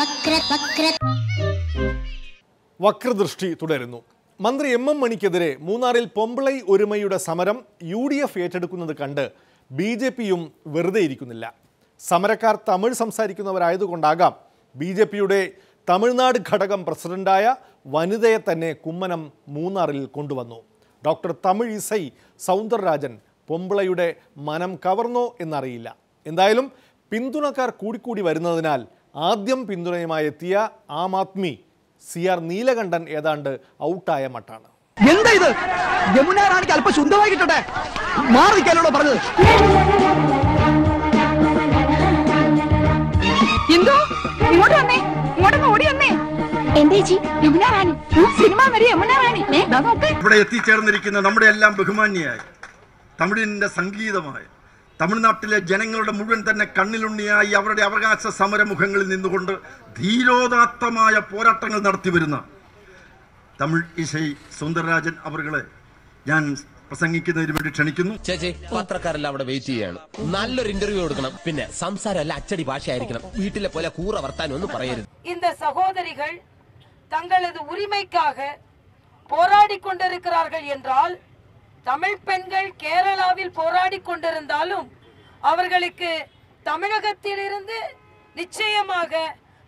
വക്ര വക്ര. വക്രദൃഷ്ടി തുടരുന്നു. മന്ത്രി M M മണിക്കെതിരെ മൂന്നാറിൽ പൊമ്പിളൈ ഒരുമയുടെ സമരം യു ഡി എഫ് ഏറ്റെടുക്കുന്നത് കണ്ട് ബി ജെ പിയും വെറുതെ ഇരിക്കുന്നില്ല. സമരക്കാർ തമിഴ് സംസാരിക്കുന്നവരായതുകൊണ്ടാകാം ബി ജെ പിയുടെ തമിഴ്നാട് ഘടകം പ്രസിഡന്റായ വനിതയെ തന്നെ കുമ്മനം മൂന്നാറിൽ കൊണ്ടുവന്നു. ഡോക്ടർ തമിഴ് ഇസൈ സൗന്ദരരാജൻ പൊമ്പിളയുടെ മനം കവർന്നോ എന്നറിയില്ല. എന്തായാലും പിന്തുണക്കാർ കൂടിക്കൂടി വരുന്നതിനാൽ ആദ്യം പിന്തുണയുമായി എത്തിയ ആം ആദ്മി സി ആർ നീലകണ്ഠൻ ഏതാണ്ട് ഔട്ടായ മട്ടാണ്. എന്താ ഇത്? യമുന റാണിക്ക് അല്പം ശുദ്ധമായി കിട്ടട്ടെ? മാറിക്കാനോടോ പറഞ്ഞത്? എന്തോ? ഇങ്ങോട്ട് വന്നേ. ഇങ്ങോട്ട് ഓടി വന്നേ. ഇവിടെ എത്തിച്ചേർന്നിരിക്കുന്ന നമ്മുടെ എല്ലാം ബഹുമാന്യായ. തമിഴിന്റെ സംഗീതമായ. തമിഴ്നാട്ടിലെ ജനങ്ങളുടെ മുഴുവൻ തന്നെ കണ്ണിലുണ്ണിയായി അവരുടെ അവകാശ സമരമുഖങ്ങളിൽ നിന്നുകൊണ്ട് ധീരോദാത്തമായ പോരാട്ടങ്ങൾ നടത്തി വരുന്ന തമിഴ് ഇശൈ സുന്ദരരാജൻ അവരുകളെ ഞാൻ പ്രസംഗിക്കുന്നതിന് വേണ്ടി ക്ഷണിക്കുന്നു ചേച്ചി പത്രക്കാരെല്ലാം അവിടെ വെയിറ്റ് ചെയ്യാണ് നല്ലൊരു ഇന്റർവ്യൂ കൊടുക്കണം പിന്നെ സംസാരം എല്ലാം അച്ചടി ഭാഷയായിരിക്കണം വീട്ടിലെ പോലെ കൂറ വർത്താനം ഒന്നും പറയരുത് இந்த சகோதரிகள் தங்களது உரிமைக்காக போராடி கொண்டிருக்கிறார்கள் என்றால் தமிழ் பெண்கள் கேரளாவில் போராடி கொண்டிருந்தாலும் அவர்களுக்கு தமிழகத்திலிருந்து நிச்சயமாக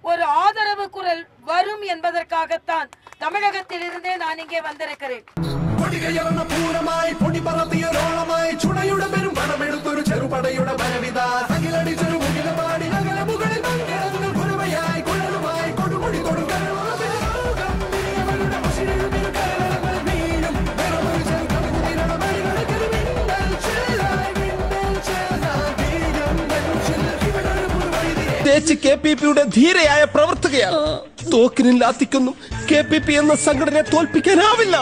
ஒரு ஆதரவு குரல் வரும் என்பதற்காகத்தான் தமிழகத்திலிருந்தே நான் இங்கே வந்திருக்கிறேன். பூரமாய் பொடி பரத்திய ரோளமாய் சுனையுட பெரும் பணம் எடுத்தொரு செருபடையுட பரவிதா சகிலடி ചേച്ചി കെ പി പിയുടെ ധീരയായ പ്രവർത്തകയാണ്. തോക്കിനും ലാത്തിക്കൊന്നും. കെ പി പി എന്ന സംഘടനയെ തോൽപ്പിക്കാനാവില്ല.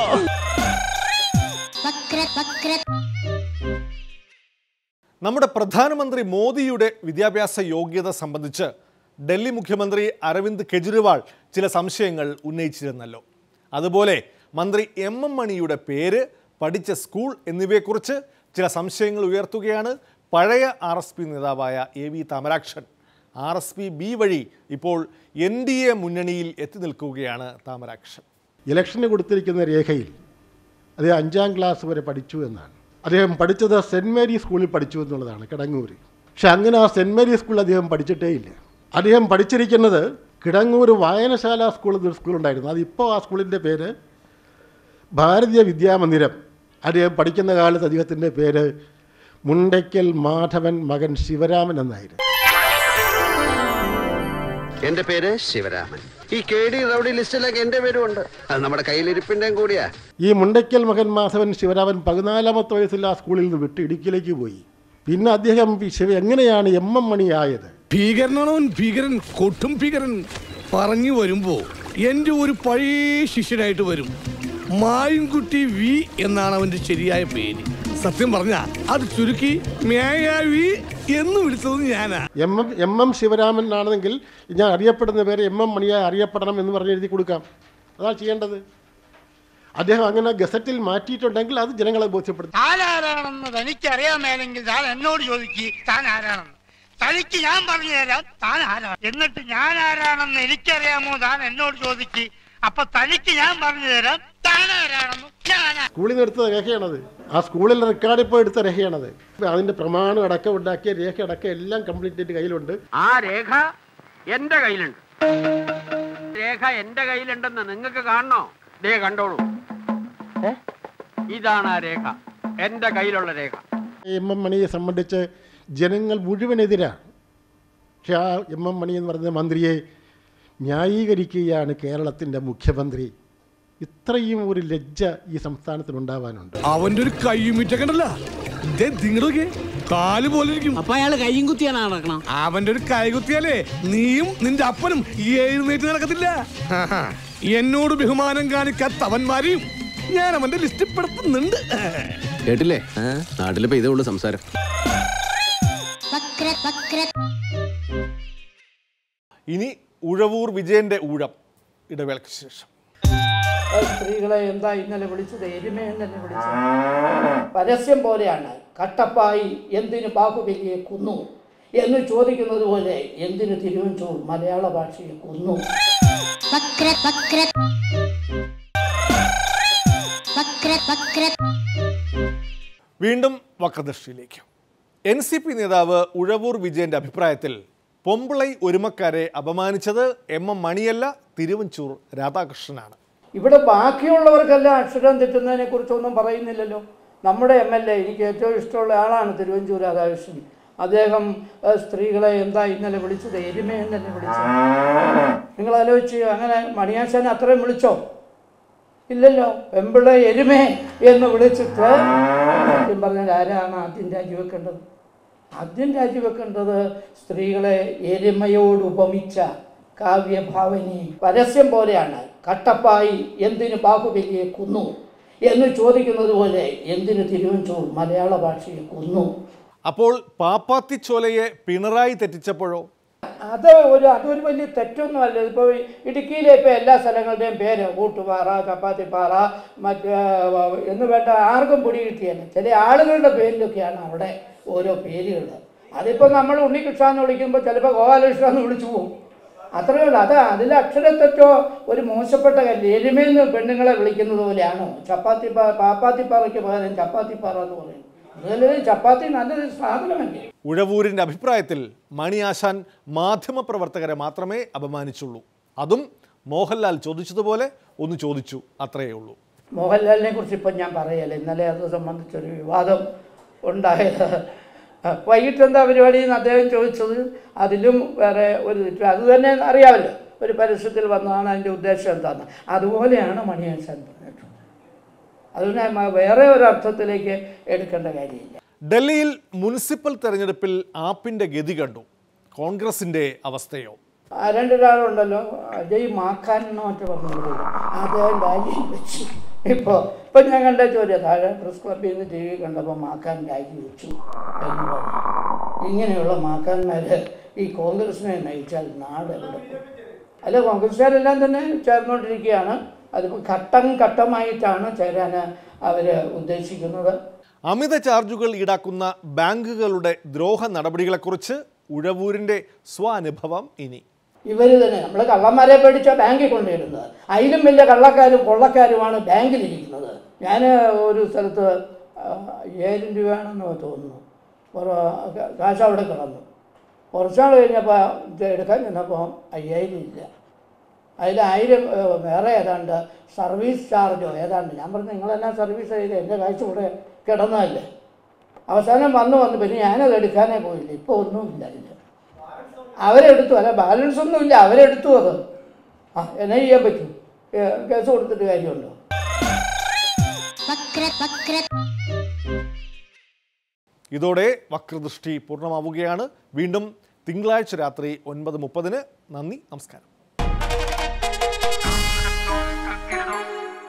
നമ്മുടെ പ്രധാനമന്ത്രി മോദിയുടെ വിദ്യാഭ്യാസ യോഗ്യത സംബന്ധിച്ച് ഡൽഹി മുഖ്യമന്ത്രി അരവിന്ദ് കെജ്രിവാൾ ചില സംശയങ്ങൾ ഉന്നയിച്ചിരുന്നല്ലോ. അതുപോലെ മന്ത്രി എം എം മണിയുടെ പേര് പഠിച്ച സ്കൂൾ എന്നിവയെക്കുറിച്ച് ചില സംശയങ്ങൾ ഉയർത്തുകയാണ് പഴയ ആർ എസ് പി നേതാവായ A V Thamarakshan. R S P B വഴി ഇപ്പോൾ എൻ ഡി എ മുന്നണിയിൽ എത്തി നിൽക്കുകയാണ് താമരാക്ഷൻ. ഇലക്ഷന് കൊടുത്തിരിക്കുന്ന രേഖയിൽ അദ്ദേഹം അഞ്ചാം ക്ലാസ് വരെ പഠിച്ചു എന്നാണ്. അദ്ദേഹം പഠിച്ചത് സെന്റ് മേരി സ്കൂളിൽ പഠിച്ചു എന്നുള്ളതാണ് കിടങ്ങൂർ പക്ഷെ അങ്ങനെ ആ സെന്റ് മേരി സ്കൂളിൽ അദ്ദേഹം പഠിച്ചിട്ടേ ഇല്ല. അദ്ദേഹം പഠിച്ചിരിക്കുന്നത് കിടങ്ങൂർ വായനശാല സ്കൂൾ എന്നൊരു സ്കൂളുണ്ടായിരുന്നു അതിപ്പോൾ ആ സ്കൂളിന്റെ പേര് ഭാരതീയ വിദ്യാമന്ദിരം. അദ്ദേഹം പഠിക്കുന്ന കാലത്ത് അദ്ദേഹത്തിന്റെ പേര് മുണ്ടയ്ക്കൽ മാധവൻ മകൻ ശിവരാമൻ എന്നായിരുന്നു. എന്റെ പേര് ശിവരാമൻ. ഈ കെ ഡി റൗഡി ലിസ്റ്റിലൊക്കെ എന്റെ പേരും ഉണ്ട് അത് നമ്മുടെ കയ്യിലിരിപ്പിന്റെയും കൂടിയാ. ഈ മുണ്ടയ്ക്കൽ മകൻ മാധവൻ ശിവരാമൻ പതിനാലാമത്തെ വയസ്സിൽ ആ സ്കൂളിൽ നിന്ന് വിട്ട് ഇടുക്കിയിലേക്ക് പോയി. പിന്നെ അദ്ദേഹം ശിവ എങ്ങനെയാണ് എം എം മണിയായത്? ഭീകരനാണോ ഭീകരൻ കൊട്ടും ഭീകരൻ. പറഞ്ഞു വരുമ്പോ എന്റെ ഒരു പഴയ ശിഷ്യനായിട്ട് വരും. മായൻകുട്ടി വി എന്നാണ് അവന്റെ ശരിയായ പേര്. സത്യം പറഞ്ഞ അത് ചുരുക്കി മേയാവി എന്ന് വിളിച്ചത് ഞാനാ. M M M M Sivaraman ആണെങ്കിൽ ഞാൻ അറിയപ്പെടുന്ന പേര് എം എം മണിയായി അറിയപ്പെടണം എന്ന് പറഞ്ഞ് എഴുതി കൊടുക്കാം. അതാണ് ചെയ്യേണ്ടത്. അദ്ദേഹം അങ്ങനെ ഗസറ്റിൽ മാറ്റിയിട്ടുണ്ടെങ്കിൽ അത് ജനങ്ങളെ ബോധ്യപ്പെടുത്തും. താൻ ആരാണെന്ന് തനിക്ക് അറിയാമേലെങ്കിൽ താൻ എന്നോട് ചോദിക്ക് താൻ ആരാണെന്ന് തനിക്ക് ഞാൻ പറഞ്ഞു തരാം താൻ ആരാണ് എന്നിട്ട് ഞാൻ ആരാണെന്ന് എനിക്കറിയാമോ താൻ എന്നോട് ചോദിക്ക്. അപ്പൊ തനിക്ക് ഞാൻ പറഞ്ഞു തരാം സ്കൂളിൽ നിന്ന് എടുത്ത രേഖയാണത്. ആ സ്കൂളിൽ റെക്കോർഡിൽ ഇപ്പോൾ എടുത്ത രേഖയാണത്. അതിന്റെ പ്രമാണം അടക്കം ഉണ്ടാക്കിയ രേഖ അടക്കം എല്ലാം കംപ്ലീറ്റ് എന്റെ കയ്യിലുണ്ട്. ആ രേഖ എന്റെ കയ്യിലുണ്ട്. രേഖ എന്റെ കയ്യിലുണ്ടെന്ന് നിങ്ങൾക്ക് കാണണോ? ദേ കണ്ടോളൂ. ഇതാണ് ആ രേഖ. എന്റെ കയ്യിലുള്ള രേഖ. എം എം മണിയെ സംബന്ധിച്ച് ജനങ്ങൾ മുഴുവനെതിരാണ് പക്ഷെ ആ എം എം മണി എന്ന് പറയുന്ന മന്ത്രിയെ ന്യായീകരിക്കുകയാണ് കേരളത്തിന്റെ മുഖ്യമന്ത്രി. ഇത്രയും ഒരു ലജ്ജ ഈ സംസ്ഥാനത്തിനുണ്ടാവാനുണ്ട്. അവന്റെ ഒരു നിങ്ങളൊക്കെ കാൽ പോലെ അപ്പൊ അയാൾ കൈയും കുത്തിയാണ് നടക്കണം. അവന്റെ ഒരു കൈകുത്തിയാലേ നീയും നിന്റെ അപ്പനും ഈ എഴുന്നേറ്റ് നടക്കത്തില്ല. എന്നോട് ബഹുമാനം കാണിക്കാത്തവന്മാരെയും ഞാൻ അവന്റെ ലിസ്റ്റ് പെടുത്തുന്നുണ്ട് കേട്ടില്ലേ നാട്ടിലിപ്പോ ഇതേ ഉള്ളു സംസാരം. വക്ര വക്ര ഇനി ഉഴവൂർ വിജയന്റെ ഊഴം ഇടവേളയ്ക്ക് ശേഷം. സ്ത്രീകളെ എന്താ ഇന്നലെ വിളിച്ചത്? എരുമയെന്നല്ലേ വിളിച്ചത്. പരസ്യം പോലെയാണ്. കട്ടപ്പായി എന്തിനു ബാഹുബലിയെ കുന്നു? എന്ന് ചോദിക്കുന്നത് പോലെ എന്തിന് തിരുവഞ്ചൂർ മലയാള ഭാഷയെ കൊന്നു? വീണ്ടും വക്രദൃഷ്ടിയിലേക്ക്. എൻ സി പി നേതാവ് ഉഴവൂർ വിജയന്റെ അഭിപ്രായത്തിൽ പൊമ്പിളൈ ഒരുമക്കാരെ അപമാനിച്ചത് എം എം മണിയല്ല തിരുവഞ്ചൂർ രാധാകൃഷ്ണനാണ്. ഇവിടെ ബാക്കിയുള്ളവർക്കെല്ലാം അക്ഷരം തെറ്റുന്നതിനെ കുറിച്ചൊന്നും പറയുന്നില്ലല്ലോ. നമ്മുടെ എം എൽ എ എനിക്ക് ഏറ്റവും ഇഷ്ടമുള്ള ആളാണ് തിരുവഞ്ചൂർ രാധാകൃഷ്ണൻ. അദ്ദേഹം സ്ത്രീകളെ എന്താ ഇന്നലെ വിളിച്ചത്? എരുമയെ തന്നെ വിളിച്ചത്? നിങ്ങൾ ആലോചിച്ച് അങ്ങനെ മണിയാശാൻ അത്രയും വിളിച്ചോ? ഇല്ലല്ലോ. പെമ്പിളെ എരുമേ എന്ന് വിളിച്ചിട്ട് പറഞ്ഞാൽ ആരാണ് ആദ്യം രാജിവെക്കേണ്ടത്? ആദ്യം രാജിവെക്കേണ്ടത് സ്ത്രീകളെ എരുമയോട് ഉപമിച്ച കാവ്യഭാവനി പരസ്യം പോലെയാണ്. കട്ടപ്പായി എന്തിനു ബാഹുബലിയെ കൊന്നു എന്ന് ചോദിക്കുന്നത് പോലെ എന്തിനു തിരുവഞ്ചൂർ മലയാള ഭാഷയെ കൊന്നു? അപ്പോൾ പാപ്പാത്തിച്ചോലയെ പിണറായി തെറ്റിച്ചപ്പോഴോ? അത് ഒരു അതൊരു വലിയ തെറ്റൊന്നുമല്ല ഇപ്പോൾ ഇടുക്കിയിലെ ഇപ്പോൾ എല്ലാ സ്ഥലങ്ങളുടെയും പേര് കൂട്ടുപാറ ചപ്പാത്തിപ്പാറ മറ്റ് എന്ന് വേണ്ട ആർക്കും പിടി കിട്ടിയല്ല ചില ആളുകളുടെ പേരിലൊക്കെയാണ് അവിടെ ഓരോ പേരുകൾ. അതിപ്പോൾ നമ്മൾ ഉണ്ണികൃഷ്ണ എന്ന് വിളിക്കുമ്പോൾ ചിലപ്പോൾ ഗോപാലകൃഷ്ണ എന്ന് വിളിച്ചു പോകും അത്രയേ ഉള്ളൂ. അത് അതിൽ അക്ഷരത്തെറ്റോ ഒരു മോശപ്പെട്ട കല്ല്. എരുമയിൽ നിന്ന് പെണ്ണുങ്ങളെ വിളിക്കുന്നത് പോലെയാണ്? ചപ്പാത്തി പാ- പാപ്പാത്തിപ്പാറയ്ക്ക് പകരം ചപ്പാത്തിപ്പാറ എന്ന് പറയും. ഉഴവൂരിന്റെ ചപ്പാത്തി നല്ലൊരു സാധനമല്ലേ? ഉഴവൂരിന്റെ അഭിപ്രായത്തിൽ മണിയാശാൻ മാധ്യമപ്രവർത്തകരെ മാത്രമേ അപമാനിച്ചുള്ളൂ. അതും മോഹൻലാൽ ചോദിച്ചതുപോലെ ഒന്ന് ചോദിച്ചു അത്രയേ ഉള്ളൂ. മോഹൻലാലിനെ കുറിച്ച് ഇപ്പം ഞാൻ പറയല്ല. ഇന്നലെ അത് സംബന്ധിച്ചൊരു വിവാദം ഉണ്ടായത്. വൈകിട്ട് എന്താ പരിപാടി എന്ന് അദ്ദേഹം ചോദിച്ചത് അതിലും വേറെ ഒരു തെറ്റ് അത് തന്നെ അറിയാമല്ലോ. ഒരു പരസ്യത്തിൽ വന്നതാണ് അതിന്റെ ഉദ്ദേശം എന്താണ് അതുപോലെയാണ് മണിയാശാൻ പറഞ്ഞിട്ടുള്ളത്. അതിനെ വേറെ ഒരു അർത്ഥത്തിലേക്ക് എടുക്കേണ്ട കാര്യമില്ല. ഡൽഹിയിൽ മുനിസിപ്പൽ തെരഞ്ഞെടുപ്പിൽ ആപ്പിന്റെ ഗതി കണ്ടു. കോൺഗ്രസിന്റെ അവസ്ഥയോ? രണ്ടൊരാളുണ്ടല്ലോ. അജയ് മാക്കാൻ എന്നോ മറ്റോ പറഞ്ഞത് അദ്ദേഹം രാജി വെച്ചു ഇപ്പോൾ ഇപ്പം ഞാൻ കണ്ട ചോദ്യം താഴെ പ്രസ് ക്ലബ്ബിൽ നിന്ന് ടി വി കണ്ടപ്പോൾ മാക്കാൻ രാജി വെച്ചു എന്നുള്ളത് ഇങ്ങനെയുള്ള മാക്കാന്മാർ ഈ കോൺഗ്രസിനെ നയിച്ചാൽ നാട്? അല്ല കോൺഗ്രസ്സുകാരെല്ലാം തന്നെ ചേർന്നുകൊണ്ടിരിക്കുകയാണ് അതിപ്പോൾ ഘട്ടം ഘട്ടമായിട്ടാണ് ചേരാൻ അവർ ഉദ്ദേശിക്കുന്നത്. അമിത ചാർജുകൾ ഈടാക്കുന്ന ബാങ്കുകളുടെ ദ്രോഹ നടപടികളെക്കുറിച്ച് ഉഴവൂരിന്റെ സ്വാനുഭവം ഇനി. ഇവർ തന്നെ നമ്മൾ കള്ളന്മാരെ പേടിച്ചാൽ ബാങ്കിൽ കൊണ്ടുവരുന്നത്. അതിലും വലിയ കള്ളക്കാരും കൊള്ളക്കാരുമാണ് ബാങ്കിലിരിക്കുന്നത്. ഞാൻ ഒരു സ്ഥലത്ത് ഏഴും രൂപയാണെന്ന് തോന്നുന്നു. കാശ് അവിടെ കിടന്നു. കുറച്ചാൾ കഴിഞ്ഞപ്പോൾ എടുക്കാൻ ചെന്നപ്പോൾ അയ്യായിരം ഇല്ല. അതിൽ ആയിരം വേറെ ഏതാണ്ട് സർവീസ് ചാർജോ ഏതാണ്ട്. ഞാൻ പറഞ്ഞു നിങ്ങളെല്ലാം സർവീസ് ചെയ്ത് എന്റെ കാശ് ഇവിടെ കിടന്നതല്ലേ. അവസാനം വന്ന് വന്ന് പിന്നെ ഞാനത് എടുക്കാനേ പോയില്ല. ഇപ്പോൾ ഒന്നുമില്ല അവരെടുത്തു. അല്ല ബാലൻസ് ഒന്നുമില്ല. അവരെടുത്തു അത്. ആ എന്നാ ചെയ്യാൻ പറ്റും? കേസ് കൊടുത്തിട്ട് കാര്യമുണ്ടോ? ഇതോടെ വക്രദൃഷ്ടി പൂർണമാവുകയാണ്. വീണ്ടും തിങ്കളാഴ്ച രാത്രി ഒൻപത് മുപ്പതിന് നന്ദി നമസ്കാരം.